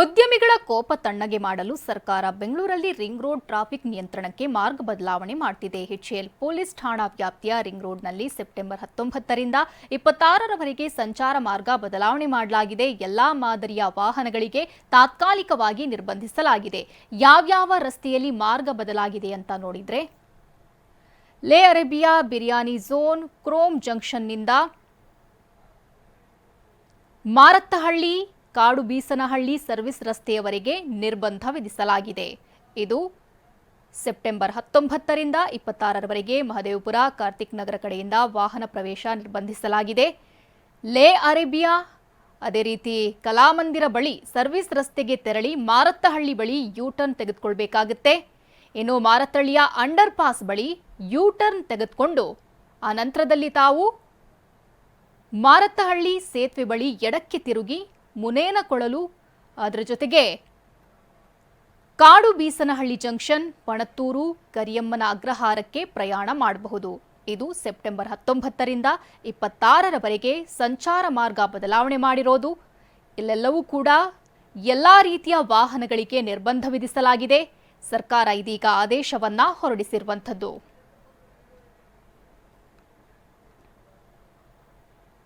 ಉದ್ಯಮಿಗಳ ಕೋಪ ತಣ್ಣಗೆ ಮಾಡಲು ಸರ್ಕಾರ ಬೆಂಗಳೂರಲ್ಲಿ ರಿಂಗ್ ರೋಡ್ ಟ್ರಾಫಿಕ್ ನಿಯಂತ್ರಣಕ್ಕೆ ಮಾರ್ಗ ಬದಲಾವಣೆ ಮಾಡ್ತಿದೆ. ಹೆಚ್ಎಲ್ ಪೊಲೀಸ್ ಠಾಣಾ ವ್ಯಾಪ್ತಿಯ ರಿಂಗ್ ರೋಡ್ನಲ್ಲಿ ಸೆಪ್ಟೆಂಬರ್ ಹತ್ತೊಂಬತ್ತರಿಂದ ಇಪ್ಪತ್ತಾರರವರೆಗೆ ಸಂಚಾರ ಮಾರ್ಗ ಬದಲಾವಣೆ ಮಾಡಲಾಗಿದೆ. ಎಲ್ಲಾ ಮಾದರಿಯ ವಾಹನಗಳಿಗೆ ತಾತ್ಕಾಲಿಕವಾಗಿ ನಿರ್ಬಂಧಿಸಲಾಗಿದೆ. ಯಾವ್ಯಾವ ರಸ್ತೆಯಲ್ಲಿ ಮಾರ್ಗ ಬದಲಾಗಿದೆ ಅಂತ ನೋಡಿದ್ರೆ, ಲೇ ಅರೇಬಿಯಾ ಬಿರಿಯಾನಿ ಝೋನ್ ಕ್ರೋಮ್ ಜಂಕ್ಷನ್ನಿಂದ ಮಾರತ್ತಹಳ್ಳಿ ಕಾಡು ಬೀಸನಹಳ್ಳಿ ಸರ್ವಿಸ್ ರಸ್ತೆಯವರೆಗೆ ನಿರ್ಬಂಧ ವಿಧಿಸಲಾಗಿದೆ. ಇದು ಸೆಪ್ಟೆಂಬರ್ ಹತ್ತೊಂಬತ್ತರಿಂದ ಇಪ್ಪತ್ತಾರರವರೆಗೆ ಮಹದೇವಪುರ, ಕಾರ್ತಿಕ್ ನಗರ ಕಡೆಯಿಂದ ವಾಹನ ಪ್ರವೇಶ ನಿರ್ಬಂಧಿಸಲಾಗಿದೆ. ಲೇ ಅರೇಬಿಯಾ, ಅದೇ ರೀತಿ ಕಲಾಮಂದಿರ ಬಳಿ ಸರ್ವಿಸ್ ರಸ್ತೆಗೆ ತೆರಳಿ ಮಾರತ್ತಹಳ್ಳಿ ಬಳಿ ಯೂ ಟರ್ನ್ ತೆಗೆದುಕೊಳ್ಬೇಕಾಗುತ್ತೆ. ಇನ್ನು ಮಾರತ್ತಹಳ್ಳಿಯ ಅಂಡರ್ ಪಾಸ್ ಬಳಿ ಯೂ ಟರ್ನ್ ತೆಗೆದುಕೊಂಡು ಆ ನಂತರದಲ್ಲಿ ತಾವು ಮಾರತ್ತಹಳ್ಳಿ ಸೇತುವೆ ಬಳಿ ಎಡಕ್ಕೆ ತಿರುಗಿ ಮುನೇನಕೊಳಲು ಅದರ ಜೊತೆಗೆ ಕಾಡು ಬೀಸನಹಳ್ಳಿ ಜಂಕ್ಷನ್, ಪಣತ್ತೂರು, ಕರಿಯಮ್ಮನ ಅಗ್ರಹಾರಕ್ಕೆ ಪ್ರಯಾಣ ಮಾಡಬಹುದು. ಇದು ಸೆಪ್ಟೆಂಬರ್ ಹತ್ತೊಂಬತ್ತರಿಂದ ಇಪ್ಪತ್ತಾರರವರೆಗೆ ಸಂಚಾರ ಮಾರ್ಗ ಬದಲಾವಣೆ ಮಾಡಿರೋದು. ಇಲ್ಲೆಲ್ಲವೂ ಕೂಡ ಎಲ್ಲ ರೀತಿಯ ವಾಹನಗಳಿಗೆ ನಿರ್ಬಂಧ ವಿಧಿಸಲಾಗಿದೆ. ಸರ್ಕಾರ ಇದೀಗ ಆದೇಶವನ್ನ ಹೊರಡಿಸಿರುವಂಥದ್ದು.